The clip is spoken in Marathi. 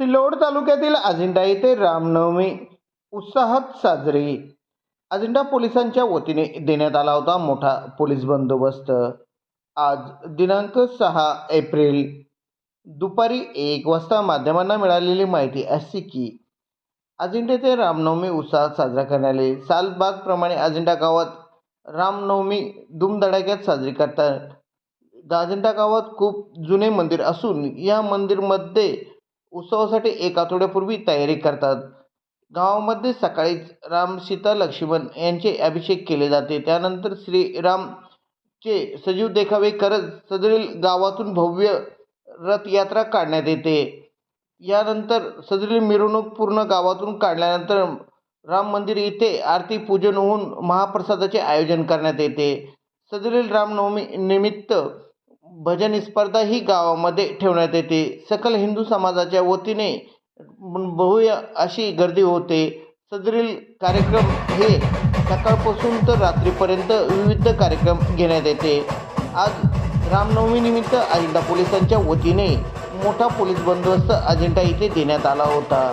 सिल्लोड तालुक्यातील अजिंठा येथे रामनवमी उत्साहात साजरी. अजिंठा पोलिसांच्या वतीने देण्यात आला होता मोठा पोलीस बंदोबस्त. आज दिनांक सहा एप्रिल दुपारी एक वाजता माध्यमांना मिळालेली माहिती अशी की अजिंठा येथे रामनवमी उत्साहात साजरा करण्यात आले सालबागप्रमाणे अजिंठा गावात रामनवमी धूमधडाक्यात साजरी करतात. अजिंठा गावात खूप जुने मंदिर असून या मंदिरमध्ये उत्सवासाठी एक आठवड्यापूर्वी तयारी करतात. गावामध्ये सकाळीच राम सीता लक्ष्मण यांचे अभिषेक केले जाते. त्यानंतर श्रीरामचे सजीव देखावे करत सदरील गावातून भव्य रथयात्रा काढण्यात येते. यानंतर सदरील मिरवणूक पूर्ण गावातून काढल्यानंतर राम मंदिर येथे आरती पूजन होऊन महाप्रसादाचे आयोजन करण्यात येते. सदरील रामनवमी निमित्त भजन स्पर्धा ही गावामध्ये ठेवण्यात येते. सकल हिंदू समाजाच्या वतीने भव्य अशी गर्दी होते. सदरील कार्यक्रम हे सकाळपासून तर रात्रीपर्यंत विविध कार्यक्रम घेण्यात येते. आज रामनवमीनिमित्त अजिंठा पोलिसांच्या वतीने मोठा पोलीस बंदोबस्त अजिंठा इथे देण्यात आला होता.